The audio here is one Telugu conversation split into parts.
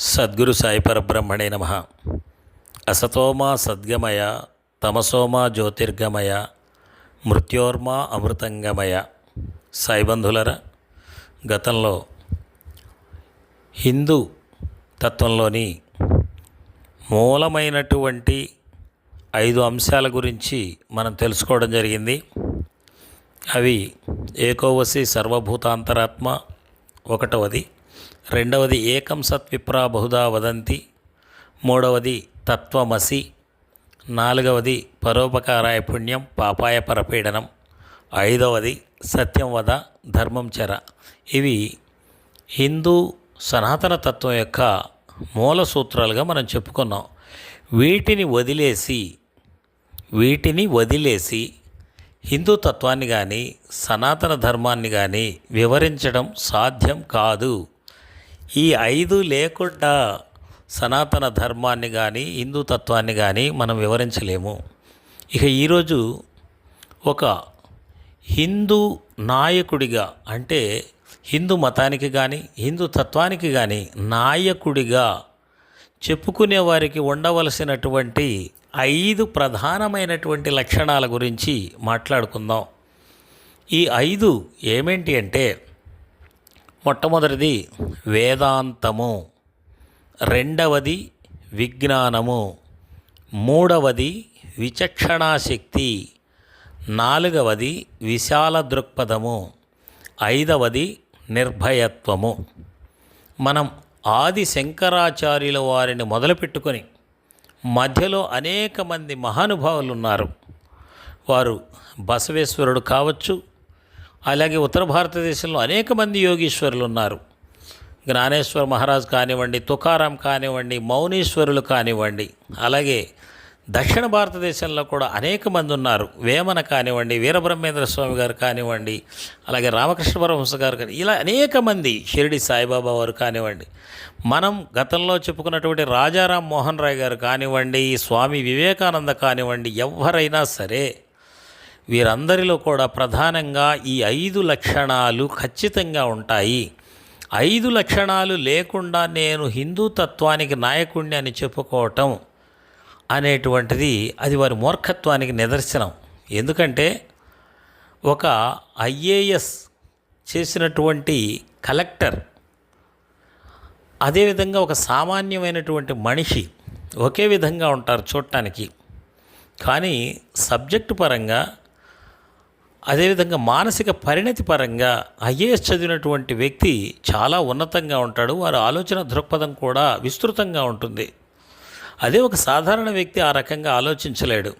సద్గురు సాయి పరబ్రహ్మణే నమ. అసతోమా సద్గమయ తమసోమా జ్యోతిర్గమయ మృత్యోర్మా అమృతంగమయ. సాయిబంధులరా గతంలో హిందూ తత్వంలోని మూలమైనటువంటి ఐదు అంశాల గురించి మనం తెలుసుకోవడం జరిగింది. అవి ఏకోవసి సర్వభూతాంతరాత్మ ఒకటవది. రెండవది ఏకం సత్ విప్రా బహుదా వదంతి. మూడవది తత్వమసి. నాలుగవది పరోపకారాయ పుణ్యం పాపాయ పరపీడనం. ఐదవది సత్యం వద ధర్మం చర. ఇవి హిందూ సనాతన తత్వం యొక్క మూల సూత్రాలుగా మనం చెప్పుకున్నాం. వీటిని వదిలేసి వీటిని వదిలేసి హిందూ తత్వాన్ని కానీ సనాతన ధర్మాన్ని కానీ వివరించడం సాధ్యం కాదు. ఈ ఐదు లేకుండా సనాతన ధర్మాన్ని కానీ హిందూ తత్వాన్ని కానీ మనం వివరించలేము. ఇక ఈరోజు ఒక హిందూ నాయకుడిగా అంటే హిందూ మతానికి కానీ హిందూ తత్వానికి కానీ నాయకుడిగా చెప్పుకునే వారికి ఉండవలసినటువంటి ఐదు ప్రధానమైనటువంటి లక్షణాల గురించి మాట్లాడుకుందాం. ఈ ఐదు ఏమేంటి అంటే మొట్టమొదటిది వేదాంతము. రెండవది విజ్ఞానము. మూడవది విచక్షణాశక్తి. నాలుగవది విశాల దృక్పథము ఐదవది నిర్భయత్వము. మనం ఆది శంకరాచార్యుల వారిని మొదలుపెట్టుకొని మధ్యలో అనేక మంది మహానుభావులు ఉన్నారు. వారు బసవేశ్వరుడు కావచ్చు అలాగే ఉత్తర భారతదేశంలో అనేక మంది యోగీశ్వరులు ఉన్నారు జ్ఞానేశ్వర మహారాజ్ కానివ్వండి తుకారాం కానివ్వండి మౌనీశ్వరులు కానివ్వండి అలాగే దక్షిణ భారతదేశంలో కూడా అనేక మంది ఉన్నారు. వేమన కానివ్వండి వీరబ్రహ్మేంద్ర స్వామి గారు కానివ్వండి అలాగే రామకృష్ణ పరమహంస గారు కానీ ఇలా అనేక మంది షిరిడి సాయిబాబా వారు కానివ్వండి. మనం గతంలో చెప్పుకున్నటువంటి రాజారాం మోహన్ రాయ్ గారు కానివ్వండి స్వామి వివేకానంద కానివ్వండి ఎవరైనా సరే వీరందరిలో కూడా ప్రధానంగా ఈ ఐదు లక్షణాలు ఖచ్చితంగా ఉంటాయి. ఐదు లక్షణాలు లేకుండా నేను హిందూ తత్వానికి నాయకుడిని అని చెప్పుకోవటం అనేటువంటిది అది వారి మూర్ఖత్వానికి నిదర్శనం. ఎందుకంటే ఒక ఐఏఎస్ చేసినటువంటి కలెక్టర్ అదేవిధంగా ఒక సామాన్యమైనటువంటి మనిషి ఒకే విధంగా ఉంటారు చూడటానికి. కానీ సబ్జెక్టు పరంగా అదేవిధంగా మానసిక పరిణతి పరంగా ఐఏఎస్ చదివినటువంటి వ్యక్తి చాలా ఉన్నతంగా ఉంటాడు. వారి ఆలోచన దృక్పథం కూడా విస్తృతంగా ఉంటుంది. అదే ఒక సాధారణ వ్యక్తి ఆ రకంగా ఆలోచించలేడు.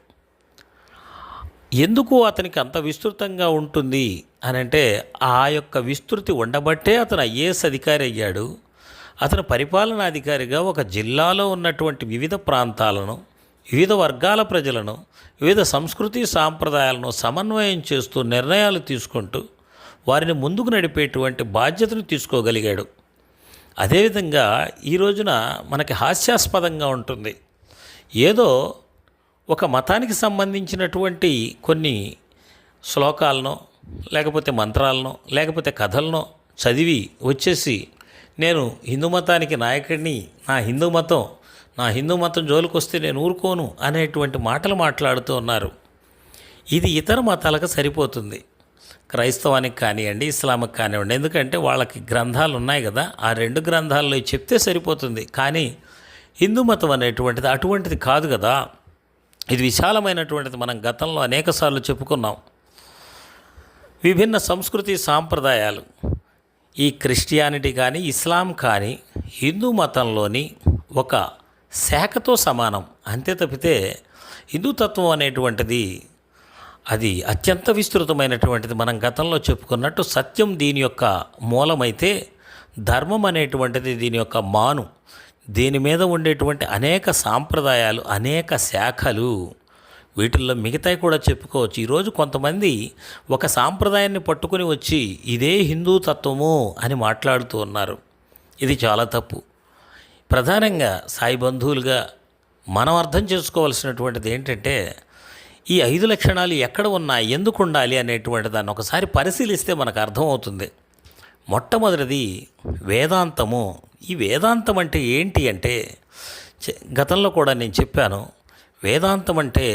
ఎందుకు అతనికి అంత విస్తృతంగా ఉంటుంది అని అంటే ఆ యొక్క విస్తృతి ఉండబట్టే అతను ఐఏఎస్ అధికారి అయ్యాడు. అతను పరిపాలనాధికారిగా ఒక జిల్లాలో ఉన్నటువంటి వివిధ ప్రాంతాలను వివిధ వర్గాల ప్రజలను వివిధ సంస్కృతి సాంప్రదాయాలను సమన్వయం చేస్తూ నిర్ణయాలు తీసుకుంటూ వారిని ముందుకు నడిపేటువంటి బాధ్యతను తీసుకోగలిగాడు. అదేవిధంగా ఈ రోజున మనకి హాస్యాస్పదంగా ఉంటుంది. ఏదో ఒక మతానికి సంబంధించినటువంటి కొన్ని శ్లోకాలను లేకపోతే మంత్రాలను లేకపోతే కథలను చదివి వచ్చేసి నేను హిందూ మతానికి నాయకుడిని నా హిందూ మతం నా హిందూ మతం జోలికొస్తే నేను ఊరుకోను అనేటువంటి మాటలు మాట్లాడుతూ ఉన్నారు. ఇది ఇతర మతాలకు సరిపోతుంది. క్రైస్తవానికి కానివ్వండి ఇస్లాంకి కానివ్వండి ఎందుకంటే వాళ్ళకి గ్రంథాలు ఉన్నాయి కదా ఆ రెండు గ్రంథాల్లో చెప్తే సరిపోతుంది. కానీ హిందూ మతం అనేటువంటిది అటువంటిది కాదు కదా. ఇది విశాలమైనటువంటిది మనం గతంలో అనేకసార్లు చెప్పుకున్నాం. విభిన్న సంస్కృతి సాంప్రదాయాలు ఈ క్రిస్టియానిటీ కానీ ఇస్లాం కానీ హిందూ మతంలోని ఒక శాఖతో సమానం. అంతే తప్పితే హిందూతత్వం అనేటువంటిది అది అత్యంత విస్తృతమైనటువంటిది. మనం గతంలో చెప్పుకున్నట్టు సత్యం దీని యొక్క మూలమైతే ధర్మం అనేటువంటిది దీని యొక్క మాను. దీని మీద ఉండేటువంటి అనేక సాంప్రదాయాలు అనేక శాఖలు వీటిల్లో మిగతాయి కూడా చెప్పుకోవచ్చు. ఈరోజు కొంతమంది ఒక సాంప్రదాయాన్ని పట్టుకుని వచ్చి ఇదే హిందూ తత్వము అని మాట్లాడుతూ ఉన్నారు. ఇది చాలా తప్పు. ప్రధానంగా సాయి బంధువులుగా మనం అర్థం చేసుకోవాల్సినటువంటిది ఏంటంటే ఈ ఐదు లక్షణాలు ఎక్కడ ఉన్నాయి ఎందుకు ఉండాలి అనేటువంటి దాన్ని ఒకసారి పరిశీలిస్తే మనకు అర్థమవుతుంది. మొట్టమొదటిది వేదాంతము. ఈ వేదాంతం అంటే ఏంటి అంటే గతంలో కూడా నేను చెప్పాను వేదాంతం అంటే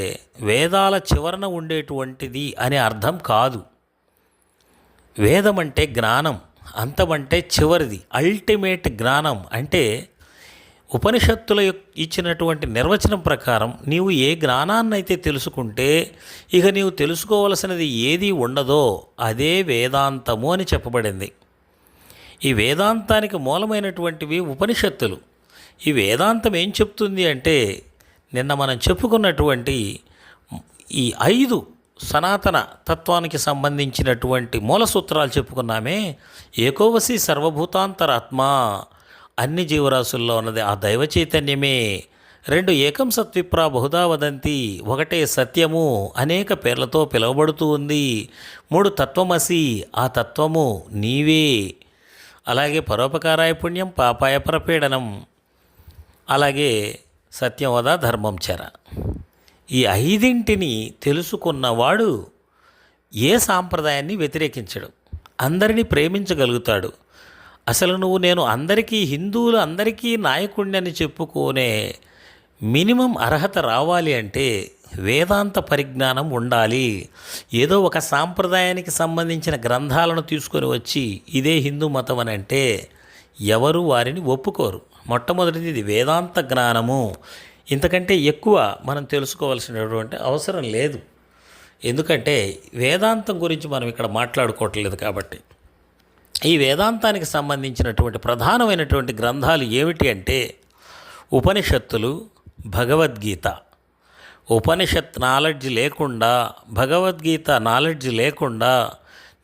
వేదాల చివరన ఉండేటువంటిది అనే అర్థం కాదు. వేదం అంటే జ్ఞానం అంతమంటే చివరిది అల్టిమేట్ జ్ఞానం అంటే ఉపనిషత్తుల యొక్క ఇచ్చినటువంటి నిర్వచనం ప్రకారం నీవు ఏ జ్ఞానాన్ని అయితే తెలుసుకుంటే ఇక నీవు తెలుసుకోవలసినది ఏది ఉండదో అదే వేదాంతము అని చెప్పబడింది. ఈ వేదాంతానికి మూలమైనటువంటివి ఉపనిషత్తులు. ఈ వేదాంతం ఏం చెప్తుంది అంటే నిన్న మనం చెప్పుకున్నటువంటి ఈ ఐదు సనాతన తత్వానికి సంబంధించినటువంటి మూల సూత్రాలు చెప్పుకున్నామే ఏకోవసి సర్వభూతాంతరాత్మ అన్ని జీవరాశుల్లో ఉన్నది ఆ దైవ చైతన్యమే. రెండు ఏకం సత్విప్రా బహుదా వదంతి ఒకటే సత్యము అనేక పేర్లతో పిలువబడుతూ ఉంది. మూడు తత్వమసి ఆ తత్వము నీవే. అలాగే పరోపకారాయ పుణ్యం పాపాయ పరపీడనం. అలాగే సత్యవద ధర్మం చెర. ఈ ఐదింటిని తెలుసుకున్నవాడు ఏ సాంప్రదాయాన్ని వ్యతిరేకించడు. అందరినీ ప్రేమించగలుగుతాడు. అసలు నువ్వు నేను అందరికీ హిందువులు అందరికీ నాయకుడిని అని చెప్పుకునే మినిమం అర్హత రావాలి అంటే వేదాంత పరిజ్ఞానం ఉండాలి. ఏదో ఒక సాంప్రదాయానికి సంబంధించిన గ్రంథాలను తీసుకొని వచ్చి ఇదే హిందూ మతం అని అంటే ఎవరు వారిని ఒప్పుకోరు. మొట్టమొదటిది ఇది వేదాంత జ్ఞానము. ఇంతకంటే ఎక్కువ మనం తెలుసుకోవాల్సినటువంటి అవసరం లేదు. ఎందుకంటే వేదాంతం గురించి మనం ఇక్కడ మాట్లాడుకోవట్లేదు కాబట్టి. ఈ వేదాంతానికి సంబంధించినటువంటి ప్రధానమైనటువంటి గ్రంథాలు ఏమిటి అంటే ఉపనిషత్తులు భగవద్గీత. ఉపనిషత్ నాలెడ్జ్ లేకుండా భగవద్గీత నాలెడ్జ్ లేకుండా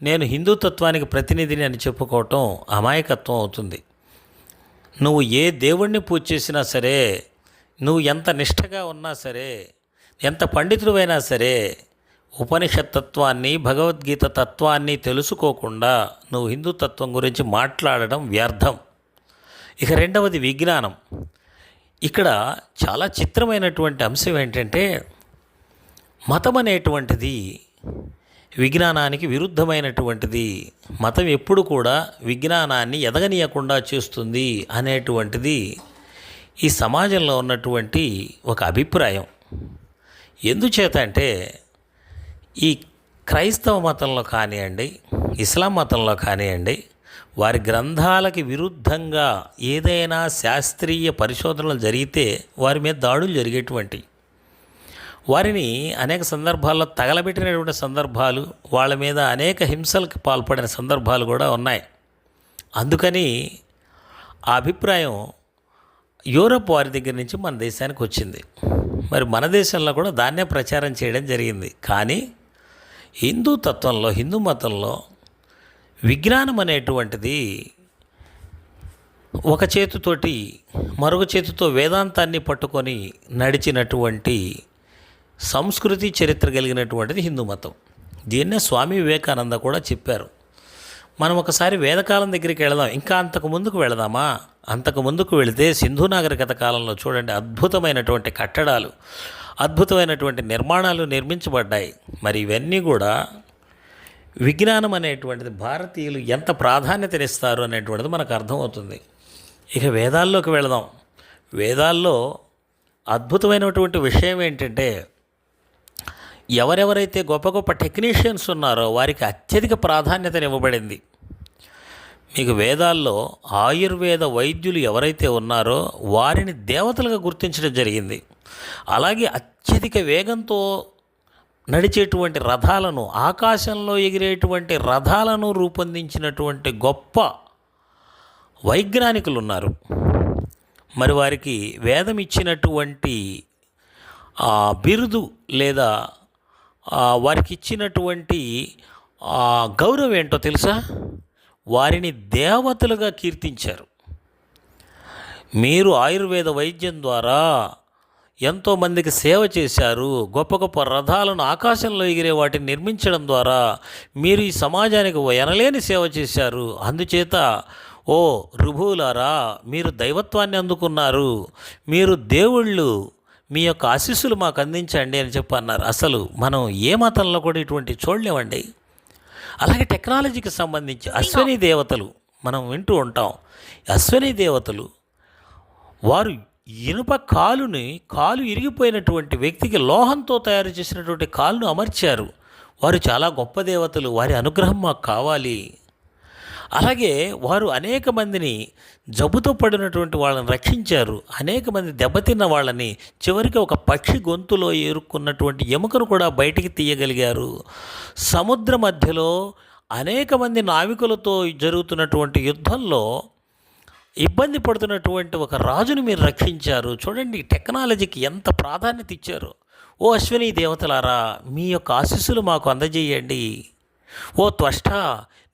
నేను హిందూతత్వానికి ప్రతినిధిని అని చెప్పుకోవటం అమాయకత్వం అవుతుంది. నువ్వు ఏ దేవుణ్ణి పూజ చేసినా సరే నువ్వు ఎంత నిష్ఠగా ఉన్నా సరే ఎంత పండితుడైనా సరే ఉపనిషత్ తత్వాన్ని భగవద్గీత తత్వాన్ని తెలుసుకోకుండా నువ్వు హిందూ తత్వం గురించి మాట్లాడడం వ్యర్థం. ఇక రెండవది విజ్ఞానం. ఇక్కడ చాలా చిత్రమైనటువంటి అంశం ఏంటంటే మతం అనేటువంటిది విజ్ఞానానికి విరుద్ధమైనటువంటిది. మతం ఎప్పుడు కూడా విజ్ఞానాన్ని ఎదగనీయకుండా చేస్తుంది అనేటువంటిది ఈ సమాజంలో ఉన్నటువంటి ఒక అభిప్రాయం. ఎందుచేత అంటే ఈ క్రైస్తవ మతంలో కానివ్వండి ఇస్లాం మతంలో కానివ్వండి వారి గ్రంథాలకి విరుద్ధంగా ఏదైనా శాస్త్రీయ పరిశోధనలు జరిగితే వారి మీద దాడులు జరిగేటువంటి వారిని అనేక సందర్భాల్లో తగలబెట్టినటువంటి సందర్భాలు వాళ్ళ మీద అనేక హింసలకు పాల్పడిన సందర్భాలు కూడా ఉన్నాయి. అందుకని ఆ అభిప్రాయం యూరప్ వారి దగ్గర నుంచి మన దేశానికి వచ్చింది. మరి మన దేశంలో కూడా దాన్నే ప్రచారం చేయడం జరిగింది. కానీ హిందూ తత్వంలో హిందూ మతంలో విజ్ఞానం అనేటువంటిది ఒక చేతితోటి మరొక చేతితో వేదాంతాన్ని పట్టుకొని నడిచినటువంటి సంస్కృతి చరిత్ర కలిగినటువంటిది హిందూ మతం. దీన్నే స్వామి వివేకానంద కూడా చెప్పారు. మనం ఒకసారి వేదకాలం దగ్గరికి వెళదాం. ఇంకా అంతకు ముందుకు వెళదామా? అంతకు ముందుకు వెళితే సింధు నాగరికత కాలంలో చూడండి అద్భుతమైనటువంటి కట్టడాలు. అద్భుతమైనటువంటి నిర్మాణాలు నిర్మించబడ్డాయి. మరి ఇవన్నీ కూడా విజ్ఞానం అనేటువంటిది భారతీయులు ఎంత ప్రాధాన్యతనిస్తారు అనేటువంటిది మనకు అర్థమవుతుంది. ఇక వేదాల్లోకి వెళదాం. వేదాల్లో అద్భుతమైనటువంటి విషయం ఏంటంటే ఎవరెవరైతే గొప్ప గొప్ప టెక్నీషియన్స్ ఉన్నారో వారికి అత్యధిక ప్రాధాన్యతనివ్వబడింది. మీకు వేదాల్లో ఆయుర్వేద వైద్యులు ఎవరైతే ఉన్నారో వారిని దేవతలుగా గుర్తించడం జరిగింది. అలాగే అత్యధిక వేగంతో నడిచేటువంటి రథాలను ఆకాశంలో ఎగిరేటువంటి రథాలను రూపొందించినటువంటి గొప్ప వైజ్ఞానికులు ఉన్నారు మరి వారికి వేదం ఇచ్చినటువంటి ఆ బిరుదు లేదా వారికి ఇచ్చినటువంటి ఆ గౌరవం ఏంటో తెలుసా? వారిని దేవతలుగా కీర్తించారు. మీరు ఆయుర్వేద వైద్యం ద్వారా ఎంతోమందికి సేవ చేశారు గొప్ప గొప్ప రథాలను ఆకాశంలో ఎగిరే వాటిని నిర్మించడం ద్వారా మీరు ఈ సమాజానికి ఎనలేని సేవ చేశారు. అందుచేత ఓ రుభువులారా మీరు దైవత్వాన్ని అందుకున్నారు. మీరు దేవుళ్ళు మీ యొక్క ఆశీస్సులు మాకు అందించండి అని చెప్పి అన్నారు. అసలు మనం ఏ మతంలో కూడా ఇటువంటి చూడలేమండి. అలాగే టెక్నాలజీకి సంబంధించి అశ్విని దేవతలు మనం వింటూ ఉంటాం. అశ్వనీ దేవతలు వారు ఇనుప కాలుని కాలు ఇరిగిపోయినటువంటి వ్యక్తికి లోహంతో తయారు చేసినటువంటి కాలును అమర్చారు. వారు చాలా గొప్ప దేవతలు వారి అనుగ్రహం మాకు కావాలి. అలాగే వారు అనేక మందిని జబ్బుతో పడినటువంటి వాళ్ళని రక్షించారు. అనేక మంది దెబ్బతిన్న వాళ్ళని చివరికి ఒక పక్షి గొంతులో ఏరుకున్నటువంటి ఎముకను కూడా బయటికి తీయగలిగారు. సముద్ర మధ్యలో అనేక మంది నావికులతో జరుగుతున్నటువంటి యుద్ధంలో ఇబ్బంది పడుతున్నటువంటి ఒక రాజును మీరు రక్షించారు. చూడండి టెక్నాలజీకి ఎంత ప్రాధాన్యత ఇచ్చారు. ఓ అశ్విని దేవతలారా మీ యొక్క ఆశీస్సులు మాకు అందజేయండి. ఓ త్వష్ట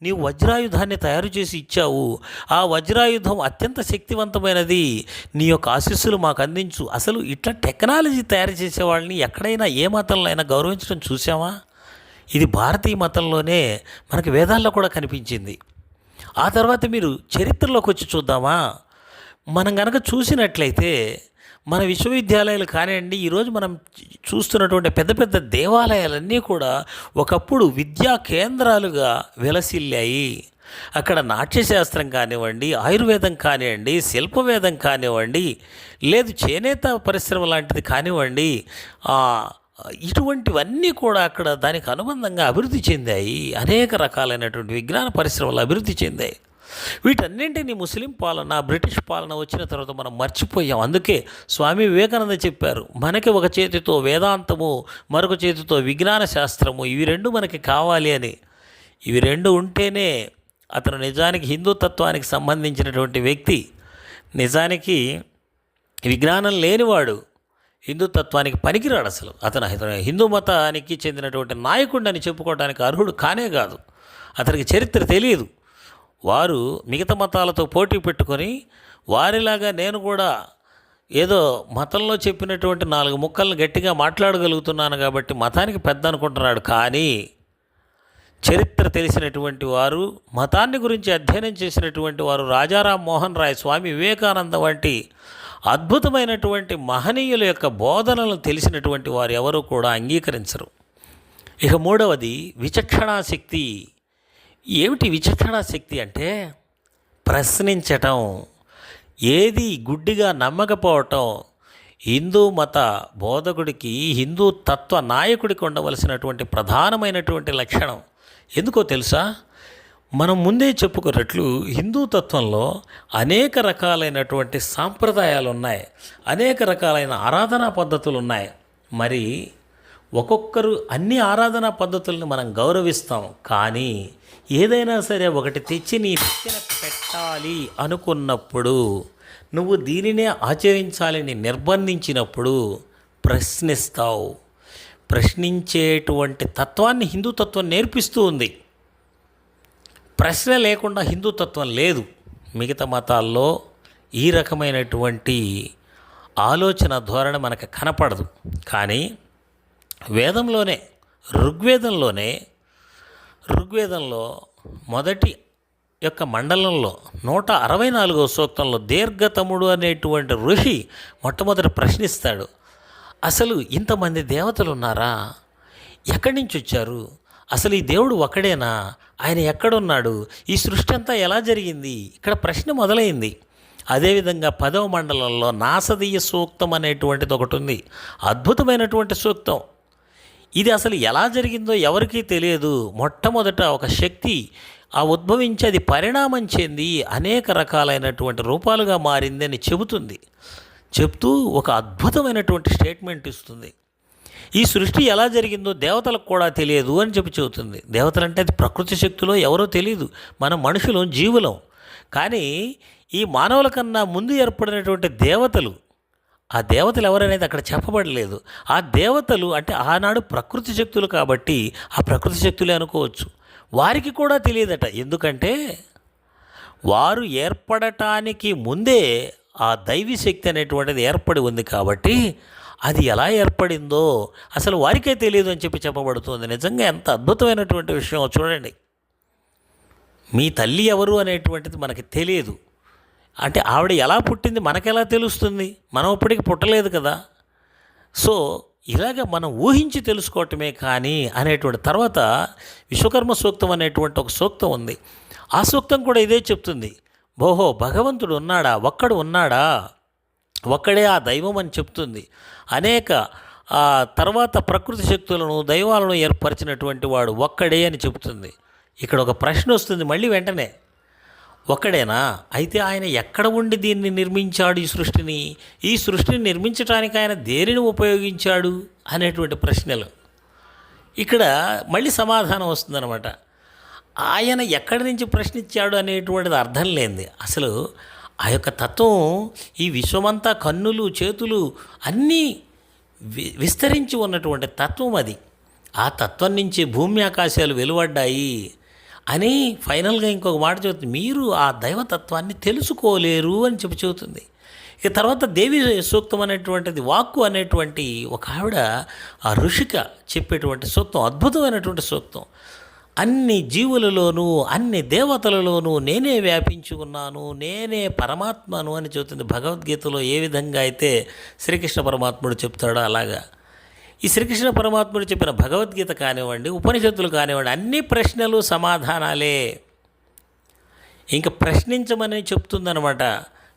నీవు వజ్రాయుధాన్ని తయారు చేసి ఇచ్చావు. ఆ వజ్రాయుధం అత్యంత శక్తివంతమైనది. నీ యొక్క ఆశీస్సులు మాకు అందించు. అసలు ఇట్లా టెక్నాలజీ తయారు చేసే వాళ్ళని ఎక్కడైనా ఏ మతంలో అయినా గౌరవించడం చూసామా ఇది భారతీయ మతంలోనే మనకి వేదాల్లో కూడా కనిపించింది. ఆ తర్వాత మీరు చరిత్రలోకి వచ్చి చూద్దామా? మనం కనుక చూసినట్లయితే మన విశ్వవిద్యాలయాలు కానివ్వండి ఈరోజు మనం చూస్తున్నటువంటి పెద్ద పెద్ద దేవాలయాలన్నీ కూడా ఒకప్పుడు విద్యా కేంద్రాలుగా విలసిల్లాయి. అక్కడ నాట్యశాస్త్రం కానివ్వండి ఆయుర్వేదం కానివ్వండి శిల్పవేదం కానివ్వండి లేదు చేనేత పరిశ్రమ లాంటిది కానివ్వండి ఇటువంటివన్నీ కూడా అక్కడ దానికి అనుబంధంగా అభివృద్ధి చెందాయి. అనేక రకాలైనటువంటి విజ్ఞాన పరిశ్రమలు అభివృద్ధి చెందాయి. వీటన్నింటినీ ముస్లిం పాలన బ్రిటిష్ పాలన వచ్చిన తర్వాత మనం మర్చిపోయాం. అందుకే స్వామి వివేకానంద చెప్పారు మనకి ఒక చేతితో వేదాంతము మరొక చేతితో విజ్ఞాన శాస్త్రము ఇవి రెండు మనకి కావాలి అని. ఇవి రెండు ఉంటేనే అతను నిజానికి హిందూతత్వానికి సంబంధించినటువంటి వ్యక్తి. నిజానికి విజ్ఞానం లేనివాడు హిందుతత్వానికి పనికిరాడు అసలు. అతను హిందూ మతానికి చెందినటువంటి నాయకుడు అని చెప్పుకోవడానికి అర్హుడు కానే కాదు. అతనికి చరిత్ర తెలియదు. వారు మిగతా మతాలతో పోటీ పెట్టుకొని వారిలాగా నేను కూడా ఏదో మతంలో చెప్పినటువంటి నాలుగు ముక్కలను గట్టిగా మాట్లాడగలుగుతున్నాను కాబట్టి మతానికి పెద్ద అనుకుంటున్నాడు. కానీ చరిత్ర తెలిసినటువంటి వారు మతాన్ని గురించి అధ్యయనం చేసినటువంటి వారు రాజారాం మోహన్ రాయ్ స్వామి వివేకానంద వంటి అద్భుతమైనటువంటి మహనీయుల యొక్క బోధనలు తెలిసినటువంటి వారు ఎవరు కూడా అంగీకరించరు. ఇక మూడవది విచక్షణాశక్తి. ఏమిటి విచక్షణాశక్తి అంటే? ప్రశ్నించటం ఏది గుడ్డిగా నమ్మకపోవటం. హిందూ మత బోధకుడికి హిందూ తత్వ నాయకుడికి ఉండవలసినటువంటి ప్రధానమైనటువంటి లక్షణం. ఎందుకో తెలుసా? మనం ముందే చెప్పుకున్నట్లు హిందూ తత్వంలో అనేక రకాలైనటువంటి సాంప్రదాయాలు ఉన్నాయి. అనేక రకాలైన ఆరాధనా పద్ధతులు ఉన్నాయి. మరి ఒక్కొక్కరు అన్ని ఆరాధనా పద్ధతులను మనం గౌరవిస్తాం. కానీ ఏదైనా సరే ఒకటి తెచ్చి నీ పక్కన పెట్టాలి అనుకున్నప్పుడు నువ్వు దీనినే ఆచరించాలని నిర్బంధించినప్పుడు ప్రశ్నిస్తావు. ప్రశ్నించేటువంటి తత్వాన్ని హిందూ తత్వం నేర్పిస్తూ ఉంది. ప్రశ్న లేకుండా హిందుతత్వం లేదు. మిగతా మతాల్లో ఈ రకమైనటువంటి ఆలోచన ధోరణి మనకు కనపడదు. కానీ వేదంలోనే ఋగ్వేదంలోనే ఋగ్వేదంలో మొదటి యొక్క మండలంలో నూట అరవై నాలుగో సూక్తంలో దీర్ఘతముడు అనేటువంటి ఋషి మొట్టమొదటి ప్రశ్నిస్తాడు. అసలు ఇంతమంది దేవతలు ఉన్నారా? ఎక్కడి నుంచి వచ్చారు? అసలు ఈ దేవుడు ఒక్కడేనా? ఆయన ఎక్కడున్నాడు? ఈ సృష్టి అంతా ఎలా జరిగింది? ఇక్కడ ప్రశ్న మొదలైంది. అదేవిధంగా పదవ మండలంలో నాసదీయ సూక్తం అనేటువంటిది ఒకటి ఉంది. అద్భుతమైనటువంటి సూక్తం. ఇది అసలు ఎలా జరిగిందో ఎవరికీ తెలియదు. మొట్టమొదట ఒక శక్తి ఆ ఉద్భవించి అది పరిణామం చెంది అనేక రకాలైనటువంటి రూపాలుగా మారింది అని చెబుతుంది. చెప్తూ ఒక అద్భుతమైనటువంటి స్టేట్మెంట్ ఇస్తుంది. ఈ సృష్టి ఎలా జరిగిందో దేవతలకు కూడా తెలియదు అని చెప్పి చెబుతుంది. దేవతలు అంటే అది ప్రకృతి శక్తిలో ఎవరో తెలియదు మనం మనుషులం జీవులం. కానీ ఈ మానవుల కన్నా ముందు ఏర్పడినటువంటి దేవతలు ఆ దేవతలు ఎవరనేది అక్కడ చెప్పబడలేదు. ఆ దేవతలు అంటే ఆనాడు ప్రకృతి శక్తులు కాబట్టి ఆ ప్రకృతి శక్తులే అనుకోవచ్చు. వారికి కూడా తెలియదట. ఎందుకంటే వారు ఏర్పడటానికి ముందే ఆ దైవీ శక్తి అనేటువంటిది ఏర్పడి ఉంది కాబట్టి అది ఎలా ఏర్పడిందో అసలు వారికే తెలియదు అని చెప్పి చెప్పబడుతుంది. నిజంగా ఎంత అద్భుతమైనటువంటి విషయం చూడండి. మీ తల్లి ఎవరు అనేటువంటిది మనకి తెలియదు అంటే ఆవిడ ఎలా పుట్టింది మనకెలా తెలుస్తుంది? మనం ఇప్పటికి పుట్టలేదు కదా. సో ఇలాగ మనం ఊహించి తెలుసుకోవటమే కానీ అనేటువంటి తర్వాత విశ్వకర్మ సూక్తం అనేటువంటి ఒక సూక్తం ఉంది. ఆ సూక్తం కూడా ఇదే చెప్తుంది. బోహో భగవంతుడు ఉన్నాడా? ఒక్కడు ఉన్నాడా? ఒక్కడే ఆ దైవం అని చెప్తుంది. అనేక తర్వాత ప్రకృతి శక్తులను దైవాలను ఏర్పరిచినటువంటి వాడు ఒక్కడే అని చెబుతుంది ఇక్కడ ఒక ప్రశ్న వస్తుంది మళ్ళీ వెంటనే. ఒక్కడేనా? అయితే ఆయన ఎక్కడ ఉండి దీన్ని నిర్మించాడు ఈ సృష్టిని? ఈ సృష్టిని నిర్మించడానికి ఆయన దేనిని ఉపయోగించాడు? అనేటువంటి ప్రశ్నలు. ఇక్కడ మళ్ళీ సమాధానం వస్తుందన్నమాట. ఆయన ఎక్కడి నుంచి ప్రశ్నించాడు అనేటువంటిది అర్థం లేనిది. అసలు ఆ యొక్క తత్వం ఈ విశ్వమంతా కన్నులు చేతులు అన్నీ వి విస్తరించి ఉన్నటువంటి తత్వం అది. ఆ తత్వం నుంచి భూమి ఆకాశాలు వెలువడ్డాయి అని ఫైనల్గా ఇంకొక మాట చెబుతుంది. మీరు ఆ దైవతత్వాన్ని తెలుసుకోలేరు అని చెప్పి చెబుతుంది. ఇక తర్వాత దేవి సూక్తం అనేటువంటిది వాక్కు అనేటువంటి ఒక ఆవిడ ఆ ఋషిక చెప్పేటువంటి సూక్తం అద్భుతమైనటువంటి సూక్తం. అన్ని జీవులలోనూ అన్ని దేవతలలోనూ నేనే వ్యాపించి ఉన్నాను నేనే పరమాత్మను అని చెబుతుంది భగవద్గీతలో ఏ విధంగా అయితే శ్రీకృష్ణ పరమాత్ముడు చెప్తాడో అలాగా. ఈ శ్రీకృష్ణ పరమాత్ముడు చెప్పిన భగవద్గీత కానివ్వండి ఉపనిషత్తులు కానివ్వండి అన్ని ప్రశ్నలు సమాధానాలే. ఇంకా ప్రశ్నించమని చెప్తుందనమాట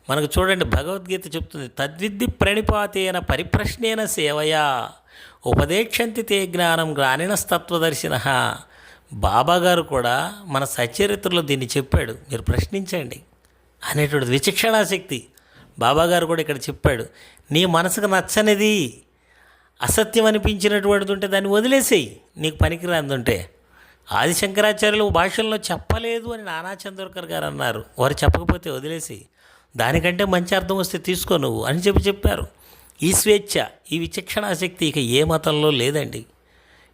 మనకు చూడండి భగవద్గీత చెప్తుంది తద్విద్ది ప్రణిపాతేన పరిప్రశ్నేన సేవయా ఉపదేక్షంతి తే జ్ఞానం గ్రానినస్తత్వదర్శిన. బాబా గారు కూడా మన సచరిత్రలో దీన్ని చెప్పాడు. మీరు ప్రశ్నించండి. అనేటువంటి విచక్షణాశక్తి. బాబా గారు కూడా ఇక్కడ చెప్పాడు. నీ మనసుకు నచ్చనిది అసత్యం అనిపించినటువంటిది ఉంటే దాన్ని వదిలేసేయి. నీకు పనికిరాంది ఉంటే. ఆదిశంకరాచార్యులు భాషల్లో చెప్పలేదు అని నానా చంద్రకర్ గారు అన్నారు. వారు చెప్పకపోతే వదిలేసి దానికంటే మంచి అర్థం వస్తే తీసుకో నువ్వు అని చెప్పి చెప్పారు. ఈ స్వేచ్ఛ ఈ విచక్షణాశక్తి ఇక ఏ మతంలో లేదండి.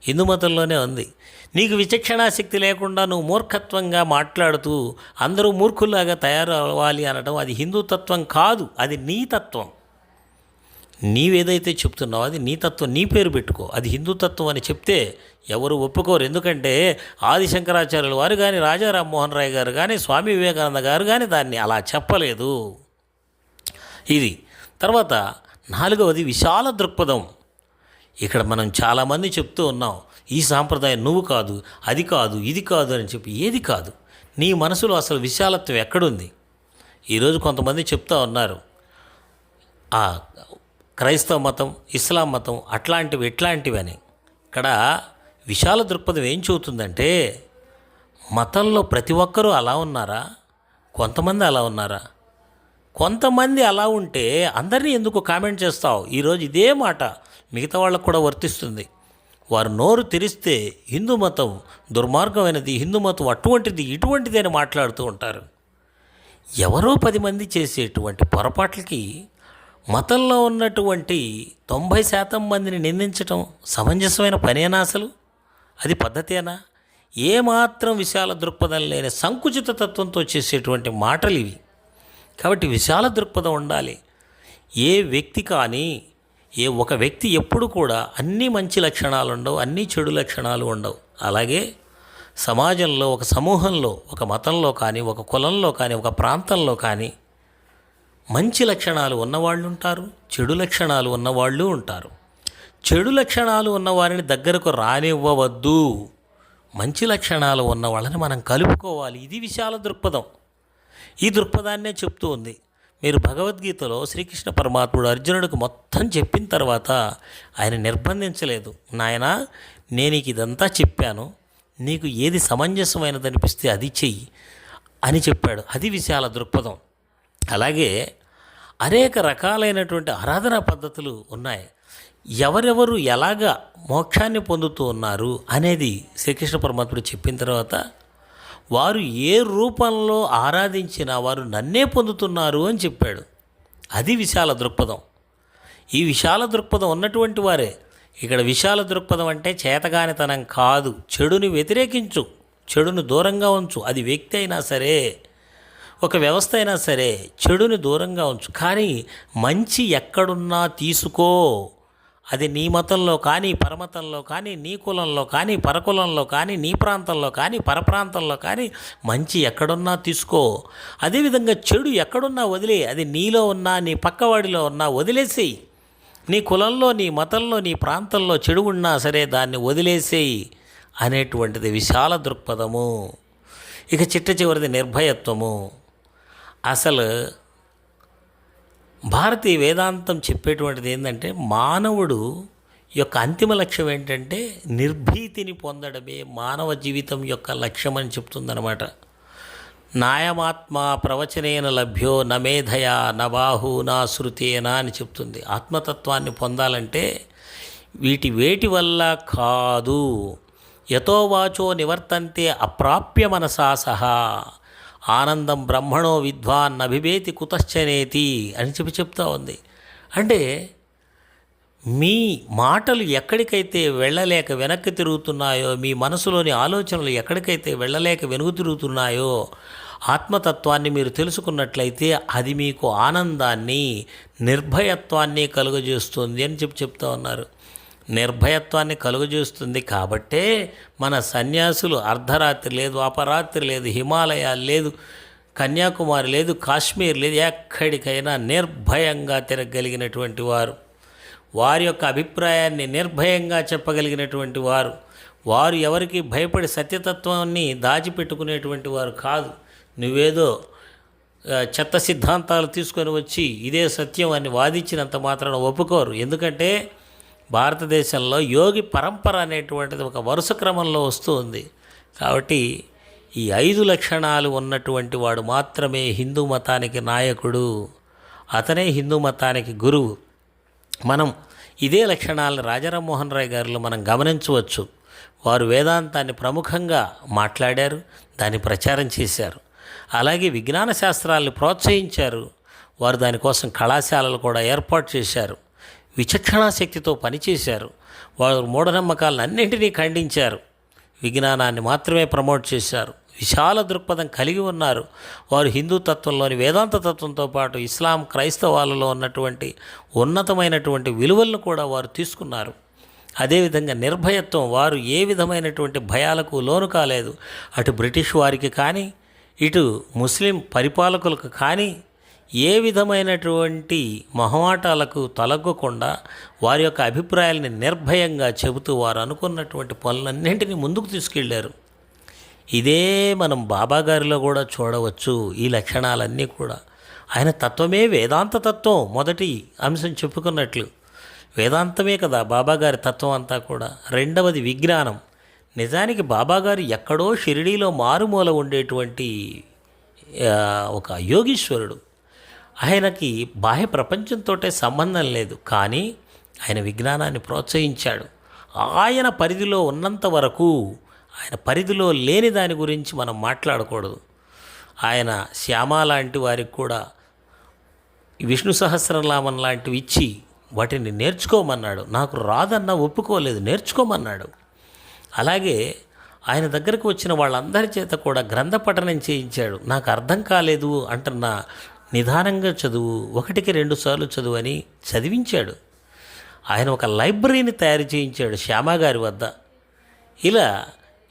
హిందూ మతంలోనే ఉంది. నీకు విచక్షణాశక్తి లేకుండా నువ్వు మూర్ఖత్వంగా మాట్లాడుతూ అందరూ మూర్ఖుల్లాగా తయారు అవ్వాలి అనడం అది హిందూ తత్వం కాదు అది నీ తత్వం. నీవేదైతే చెప్తున్నావో అది నీ తత్వం నీ పేరు పెట్టుకో. అది హిందూ తత్వం అని చెప్తే ఎవరు ఒప్పుకోరు. ఎందుకంటే ఆది శంకరాచార్యుల వారు కానీ రాజా రామ్మోహన్ రాయ్ గారు కానీ స్వామి వివేకానంద గారు కానీ దాన్ని అలా చెప్పలేదు. ఇది. తర్వాత నాలుగవది విశాల దృక్పథం. ఇక్కడ మనం చాలామంది చెప్తూ ఉన్నాం ఈ సాంప్రదాయం నువ్వు కాదు అది కాదు ఇది కాదు అని చెప్పి ఏది కాదు. నీ మనసులో అసలు విశాలత్వం ఎక్కడుంది? ఈరోజు కొంతమంది చెప్తా ఉన్నారు. ఆ క్రైస్తవ మతం ఇస్లాం మతం అట్లాంటివి ఇట్లాంటివి అని. ఇక్కడ విశాల దృక్పథం ఏం చెబుతుందంటే మతంలో ప్రతి ఒక్కరూ అలా ఉన్నారా? కొంతమంది అలా ఉన్నారా? కొంతమంది అలా ఉంటే అందరినీ ఎందుకు కామెంట్ చేస్తావు? ఈరోజు ఇదే మాట. మిగతా వాళ్ళకు కూడా వర్తిస్తుంది. వారు నోరు తెరిస్తే హిందూ మతం దుర్మార్గమైనది హిందూ మతం అటువంటిది ఇటువంటిది అని మాట్లాడుతూ ఉంటారు. ఎవరో పది మంది చేసేటువంటి పొరపాట్లకి మతంలో ఉన్నటువంటి తొంభై శాతం మందిని నిందించటం సమంజసమైన పనేనా అసలు? అది పద్ధతేనా? ఏమాత్రం విశాల దృక్పథం లేని సంకుచిత తత్వంతో చేసేటువంటి మాటలు ఇవి. కాబట్టి విశాల దృక్పథం ఉండాలి. ఏ వ్యక్తి కానీ ఏ ఒక వ్యక్తి ఎప్పుడు కూడా అన్ని మంచి లక్షణాలు ఉండవు అన్ని చెడు లక్షణాలు ఉండవు. అలాగే సమాజంలో ఒక సమూహంలో ఒక మతంలో కానీ ఒక కులంలో కానీ ఒక ప్రాంతంలో కానీ మంచి లక్షణాలు ఉన్నవాళ్ళు ఉంటారు చెడు లక్షణాలు ఉన్నవాళ్ళు ఉంటారు. చెడు లక్షణాలు ఉన్నవారిని దగ్గరకు రానివ్వవద్దు. మంచి లక్షణాలు ఉన్న వాళ్ళని మనం కలుపుకోవాలి. ఇది విశాల దృక్పథం. ఈ దృక్పథాన్నే చెప్తూ ఉంది. మీరు భగవద్గీతలో శ్రీకృష్ణ పరమాత్ముడు అర్జునుడికి మొత్తం చెప్పిన తర్వాత ఆయన నిర్బంధించలేదు. నాయన నేను నీకు ఇదంతా చెప్పాను. నీకు ఏది సమంజసమైనది అనిపిస్తే అది చెయ్యి అని చెప్పాడు. అది విశాల దృక్పథం. అలాగే అనేక రకాలైనటువంటి ఆరాధనా పద్ధతులు ఉన్నాయి. ఎవరెవరు ఎలాగా మోక్షాన్ని పొందుతూ ఉన్నారు అనేది శ్రీకృష్ణ పరమాత్ముడు చెప్పిన తర్వాత వారు ఏ రూపంలో ఆరాధించినా వారు నన్నే పొందుతున్నారు అని చెప్పాడు. అది విశాల దృక్పథం. ఈ విశాల దృక్పథం ఉన్నటువంటి వారే. ఇక్కడ విశాల దృక్పథం అంటే చేతగానితనం కాదు. చెడుని వ్యతిరేకించు. చెడును దూరంగా ఉంచు. అది వ్యక్తి అయినా సరే ఒక వ్యవస్థ అయినా సరే చెడుని దూరంగా ఉంచు. కానీ మంచి ఎక్కడున్నా తీసుకో. అది నీ మతంలో కానీ పరమతంలో కానీ నీ కులంలో కానీ పరకులంలో కానీ నీ ప్రాంతంలో కానీ పరప్రాంతంలో కానీ మంచి ఎక్కడున్నా తీసుకో. అదేవిధంగా చెడు ఎక్కడున్నా వదిలే అది నీలో ఉన్నా నీ పక్కవాడిలో ఉన్నా వదిలేసేయి. నీ కులంలో నీ మతంలో నీ ప్రాంతంలో చెడు ఉన్నా సరే దాన్ని వదిలేసేయి అనేటువంటిది విశాల దృక్పథము. ఇక చిట్ట చివరిది నిర్భయత్వము. అసలు భారతీయ వేదాంతం చెప్పేటువంటిది ఏంటంటే మానవుడు యొక్క అంతిమ లక్ష్యం ఏంటంటే నిర్భీతిని పొందడమే మానవ జీవితం యొక్క లక్ష్యం అని చెప్తుందనమాట నాయమాత్మ ప్రవచనేన లభ్యో నమేధయా నబాహు నా శృతేనా అని చెప్తుంది. ఆత్మతత్వాన్ని పొందాలంటే వీటి వేటి వల్ల కాదు. యథోవాచో నివర్తంతే అప్రాప్య మనసా సహా ఆనందం బ్రహ్మణో విద్వాన్ అభివేతి కుతశ్చనేతి అని చెప్పి చెప్తా ఉంది. అంటే మీ మాటలు ఎక్కడికైతే వెళ్ళలేక వెనక్కి తిరుగుతున్నాయో మీ మనసులోని ఆలోచనలు ఎక్కడికైతే వెళ్ళలేక వెనుగు తిరుగుతున్నాయో ఆత్మతత్వాన్ని మీరు తెలుసుకున్నట్లయితే అది మీకు ఆనందాన్ని నిర్భయత్వాన్ని కలుగజేస్తుంది అని చెప్పి చెప్తా ఉన్నారు. నిర్భయత్వాన్ని కలుగజేస్తుంది కాబట్టే మన సన్యాసులు అర్ధరాత్రి లేదు అపరాత్రి లేదు హిమాలయాలు లేదు కన్యాకుమారి లేదు కాశ్మీర్ లేదు ఎక్కడికైనా నిర్భయంగా తిరగలిగినటువంటి వారు. వారి యొక్క అభిప్రాయాన్ని నిర్భయంగా చెప్పగలిగినటువంటి వారు. వారు ఎవరికి భయపడి సత్యతత్వాన్ని దాచిపెట్టుకునేటువంటి వారు కాదు. నువ్వేదో చెత్త సిద్ధాంతాలు తీసుకొని వచ్చి ఇదే సత్యం అని వాదించినంత మాత్రాన ఒప్పుకోరు. ఎందుకంటే భారతదేశంలో యోగి పరంపర అనేటువంటిది ఒక వరుస క్రమంలో వస్తూ ఉంది. కాబట్టి ఈ ఐదు లక్షణాలు ఉన్నటువంటి వాడు మాత్రమే హిందూ మతానికి నాయకుడు అతనే హిందూ మతానికి గురువు. మనం ఇదే లక్షణాలను రాజారామ్మోహన్ రాయ్ గారిలో మనం గమనించవచ్చు. వారు వేదాంతాన్ని ప్రముఖంగా మాట్లాడారు దాన్ని ప్రచారం చేశారు. అలాగే విజ్ఞాన శాస్త్రాలను ప్రోత్సహించారు. వారు దానికోసం కళాశాలలు కూడా ఏర్పాటు చేశారు. విచక్షణా శక్తితో పనిచేశారు. వారు మూఢనమ్మకాలను అన్నింటినీ ఖండించారు. విజ్ఞానాన్ని మాత్రమే ప్రమోట్ చేశారు. విశాల దృక్పథం కలిగి ఉన్నారు. వారు హిందూ తత్వంలోని వేదాంత తత్వంతో పాటు ఇస్లాం క్రైస్తవాలలో ఉన్నటువంటి ఉన్నతమైనటువంటి విలువలను కూడా వారు తీసుకున్నారు. అదేవిధంగా నిర్భయత్వం వారు ఏ విధమైనటువంటి భయాలకు లోను కాలేదు. అటు బ్రిటిష్ వారికి కానీ ఇటు ముస్లిం పరిపాలకులకు కానీ ఏ విధమైనటువంటి మొహమాటాలకు తలగ్గకుండా వారి యొక్క అభిప్రాయాలని నిర్భయంగా చెబుతూ వారు అనుకున్నటువంటి పనులన్నింటినీ ముందుకు తీసుకెళ్ళారు. ఇదే మనం బాబాగారిలో కూడా చూడవచ్చు ఈ లక్షణాలన్నీ కూడా. ఆయన తత్వమే వేదాంత తత్వం మొదటి అంశం చెప్పుకున్నట్లు. వేదాంతమే కదా బాబాగారి తత్వం అంతా కూడా. రెండవది విజ్ఞానం. నిజానికి బాబాగారు ఎక్కడో షిరిడీలో మారుమూల ఉండేటువంటి ఒక యోగీశ్వరుడు. ఆయనకి బాహ్య ప్రపంచంతోటే సంబంధం లేదు. కానీ ఆయన విజ్ఞానాన్ని ప్రోత్సహించాడు. ఆయన పరిధిలో ఉన్నంత వరకు ఆయన పరిధిలో లేని దాని గురించి మనం మాట్లాడకూడదు. ఆయన శ్యామ లాంటి వారికి కూడా విష్ణు సహస్రనామం లాంటివి ఇచ్చి వాటిని నేర్చుకోమన్నాడు. నాకు రాదన్న ఒప్పుకోలేదు నేర్చుకోమన్నాడు. అలాగే ఆయన దగ్గరకు వచ్చిన వాళ్ళందరి చేత కూడా గ్రంథ పఠనం చేయించాడు. నాకు అర్థం కాలేదు అంటున్న నిదానంగా చదువు ఒకటికి రెండు సార్లు చదువు అని చదివించాడు. ఆయన ఒక లైబ్రరీని తయారు చేయించాడు శ్యామాగారి వద్ద. ఇలా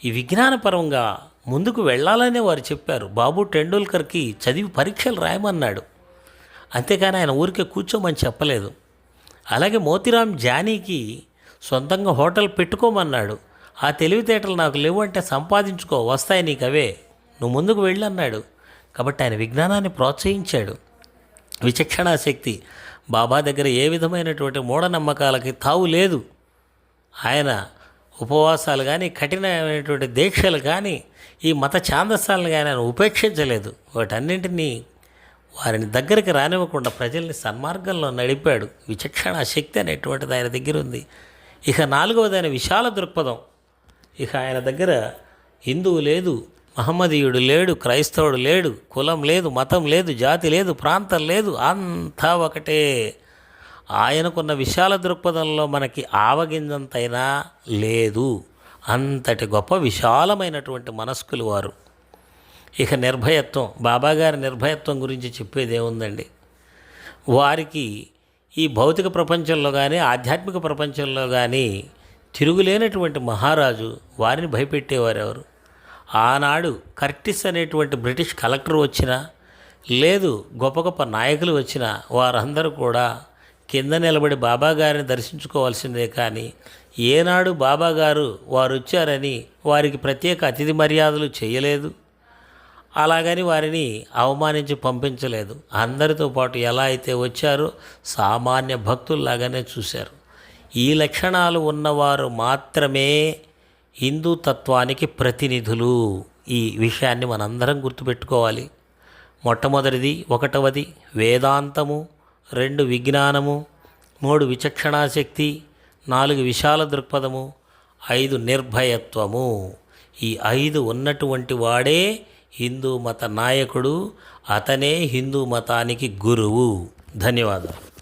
ఈ విజ్ఞానపరంగా ముందుకు వెళ్ళాలనే వారు చెప్పారు. బాబు టెండూల్కర్కి చదివి పరీక్షలు రాయమన్నాడు. అంతేకాని ఆయన ఊరికే కూర్చోమని చెప్పలేదు. అలాగే మోతిరామ్ జానీకి సొంతంగా హోటల్ పెట్టుకోమన్నాడు. ఆ తెలివితేటలు నాకు లేవు అంటే సంపాదించుకో వస్తాయి నీకు అవే నువ్వు ముందుకు వెళ్ళన్నాడు. కాబట్టి ఆయన విజ్ఞానాన్ని ప్రోత్సహించాడు. విచక్షణాశక్తి. బాబా దగ్గర ఏ విధమైనటువంటి మూఢనమ్మకాలకి తావు లేదు. ఆయన ఉపవాసాలు కానీ కఠినమైనటువంటి దీక్షలు కానీ ఈ మత ఛాందస్సాలను కానీ ఆయన ఉపేక్షించలేదు. వాటన్నింటినీ వారిని దగ్గరికి రానివ్వకుండా ప్రజల్ని సన్మార్గంలో నడిపాడు. విచక్షణ శక్తి అనేటువంటిది ఆయన దగ్గర ఉంది. ఇక నాలుగవది ఆయన విశాల దృక్పథం. ఇక ఆయన దగ్గర హిందువు లేదు. మహమ్మదీయుడు లేడు క్రైస్తవుడు లేడు కులం లేదు మతం లేదు జాతి లేదు ప్రాంతం లేదు అంతా ఒకటే. ఆయనకున్న విశాల దృక్పథంలో మనకి ఆవగింజంతైనా లేదు. అంతటి గొప్ప విశాలమైనటువంటి మనస్కులు వారు. ఇక నిర్భయత్వం బాబాగారి నిర్భయత్వం గురించి చెప్పేది ఏముందండి? వారికి ఈ భౌతిక ప్రపంచంలో కానీ ఆధ్యాత్మిక ప్రపంచంలో కానీ తిరుగులేనటువంటి మహారాజు వారిని భయపెట్టేవారు ఎవరు? ఆనాడు కర్టిస్ అనేటువంటి బ్రిటిష్ కలెక్టర్ వచ్చినా లేదు గొప్ప గొప్ప నాయకులు వచ్చినా వారందరూ కూడా కింద నిలబడి బాబాగారిని దర్శించుకోవాల్సిందే కానీ ఏనాడు బాబాగారు వారు వచ్చారని వారికి ప్రత్యేక అతిథి మర్యాదలు చేయలేదు. అలాగని వారిని అవమానించి పంపించలేదు. అందరితో పాటు ఎలా అయితే వచ్చారో సామాన్య భక్తుల్లాగానే చూశారు. ఈ లక్షణాలు ఉన్నవారు మాత్రమే హిందూ తత్వానికి ప్రతినిధులు ఈ విషయాన్ని మనందరం గుర్తుపెట్టుకోవాలి. మొట్టమొదటిది ఒకటవది వేదాంతము రెండు విజ్ఞానము మూడు విచక్షణాశక్తి నాలుగు విశాల దృక్పథము ఐదు నిర్భయత్వము. ఈ ఐదు ఉన్నటువంటి వాడే హిందూ మత నాయకుడు అతనే హిందూ మతానికి గురువు. ధన్యవాదాలు.